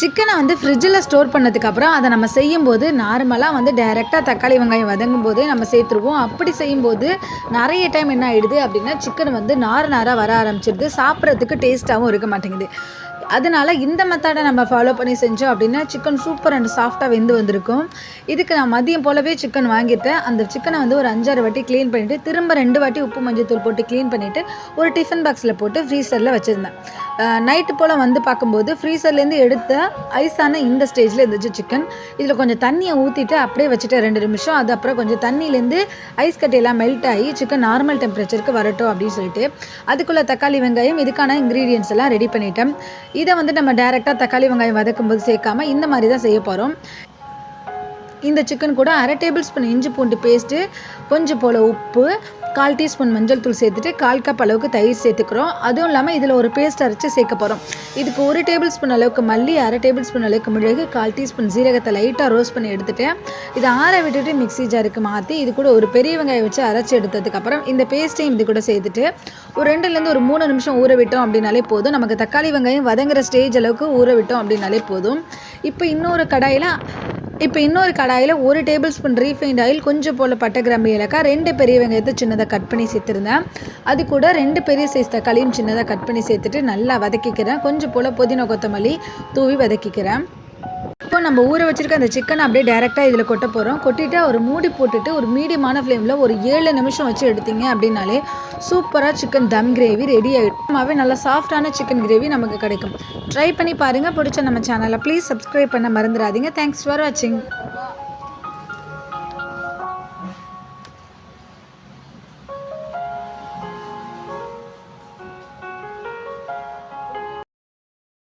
சிக்கனை வந்து ஃப்ரிட்ஜில் ஸ்டோர் பண்ணதுக்கப்புறம் அதை நம்ம செய்யும்போது நார்மலாக வந்து டைரெக்டாக தக்காளி வெங்காயம் வதங்கும் போதே நம்ம சேர்த்துருவோம். அப்படி செய்யும்போது நிறைய டைம் என்ன ஆகிடுது அப்படின்னா சிக்கன் வந்து நார் நாராக வர ஆரம்பிச்சிடுது சாப்பிட்றதுக்கு டேஸ்ட்டாகவும் இருக்க மாட்டேங்குது. அதனால இந்த மெத்தடை நம்ம ஃபாலோ பண்ணி செஞ்சோம் அப்படின்னா சிக்கன் சூப்பர் அண்ட் சாஃப்டாக வெந்து வந்திருக்கும். இதுக்கு நான் மதியம் போலவே சிக்கன் வாங்கிட்டேன் அந்த சிக்கனை வந்து ஒரு அஞ்சாறு வாட்டி க்ளீன் பண்ணிவிட்டு திரும்ப ரெண்டு வாட்டி உப்பு மஞ்சள் தூள் போட்டு க்ளீன் பண்ணிவிட்டு ஒரு டிஃபன் பாக்ஸில் போட்டு ஃப்ரீசரில் வச்சுருந்தேன். நைட்டு போல் வந்து பார்க்கும்போது ஃப்ரீசர்லேருந்து எடுத்த ஐஸான இந்த ஸ்டேஜில் இருந்துச்சு சிக்கன் இதில் கொஞ்சம் தண்ணியை ஊற்றிட்டு அப்படியே வச்சுட்டு ரெண்டு நிமிஷம். அது அப்புறம் கொஞ்சம் தண்ணியிலேருந்து ஐஸ் கட்டையெல்லாம் மெல்ட் ஆகி சிக்கன் நார்மல் டெம்பரேச்சருக்கு வரட்டும் அப்படின்னு சொல்லிட்டு அதுக்குள்ளே தக்காளி வெங்காயம் இதுக்கான இன்க்ரீடியன்ஸ் எல்லாம் ரெடி பண்ணிட்டேன். இதை வந்து நம்ம டேரெக்டாக தக்காளி வெங்காயம் வதக்கும் போது சேர்க்காம இந்த மாதிரி தான் செய்ய போகிறோம் இந்த சிக்கன் கூட அரை டேபிள் ஸ்பூன் இஞ்சி பூண்டு பேஸ்ட்டு கொஞ்சம் போல் உப்பு கால் டீஸ்பூன் மஞ்சள் தூள் சேர்த்துட்டு கால் கப் அளவுக்கு தயிர் சேர்த்துக்கிறோம். அதுவும் இல்லாமல் இதில் ஒரு பேஸ்ட் அரைச்சி சேர்க்க போகிறோம் இதுக்கு ஒரு டேபிள் ஸ்பூன் அளவுக்கு மல்லி அரை டேபிள் ஸ்பூன் அளவுக்கு மிளகு கால் டீஸ்பூன் ஜீரகத்தை லைட்டாக ரோஸ்ட் பண்ணி எடுத்துட்டு இதை ஆற விட்டுட்டு மிக்ஸி ஜாருக்கு மாற்றி இது கூட ஒரு பெரிய வெங்காயம் வச்சு அரைச்சி எடுத்ததுக்கப்புறம் இந்த பேஸ்ட்டையும் இது கூட சேர்த்துட்டு ஒரு ரெண்டுலேருந்து ஒரு மூணு நிமிஷம் ஊற விட்டோம் அப்படின்னாலே போதும். நமக்கு தக்காளி வெங்காயம் வதங்குற ஸ்டேஜ் அளவுக்கு ஊற விட்டோம் அப்படின்னாலே போதும். இப்போ இன்னொரு கடாயில் இப்போ இன்னொரு கடாயில் ஒரு டேபிள் ஸ்பூன் ரீஃபைண்ட் ஆயில் கொஞ்சம் போல் பட்டை கிராம்பு ஏலக்காய் ரெண்டு பெரிய வெங்காயத்தை சின்னதாக கட் பண்ணி சேர்த்துருந்தேன். அது கூட ரெண்டு பெரிய சைஸ் தக்காளியும் சின்னதாக கட் பண்ணி சேர்த்துட்டு நல்லா வதக்கிக்கிறேன். கொஞ்சம் போல் புதினா கொத்தமல்லி தூவி வதக்கிக்கிறேன். நம்ம ஊற வச்சுருக்க அந்த சிக்கனை அப்படியே டேரெக்டாக இதில் கொட்ட போகிறோம் கொட்டிட்டு ஒரு மூடி போட்டுட்டு ஒரு மீடியமான ஃப்ளேமில் ஒரு ஏழு நிமிஷம் வச்சு எடுத்தீங்க அப்படின்னாலே சூப்பராக சிக்கன் தம் கிரேவி ரெடி ஆகிடுமாவே நல்லா சாஃப்டான சிக்கன் கிரேவி நமக்கு கிடைக்கும். ட்ரை பண்ணி பாருங்கள் பிடிச்ச நம்ம சேனலை ப்ளீஸ் சப்ஸ்கிரைப் பண்ண மறந்துடாதீங்க. தேங்க்ஸ் ஃபார் வாட்சிங்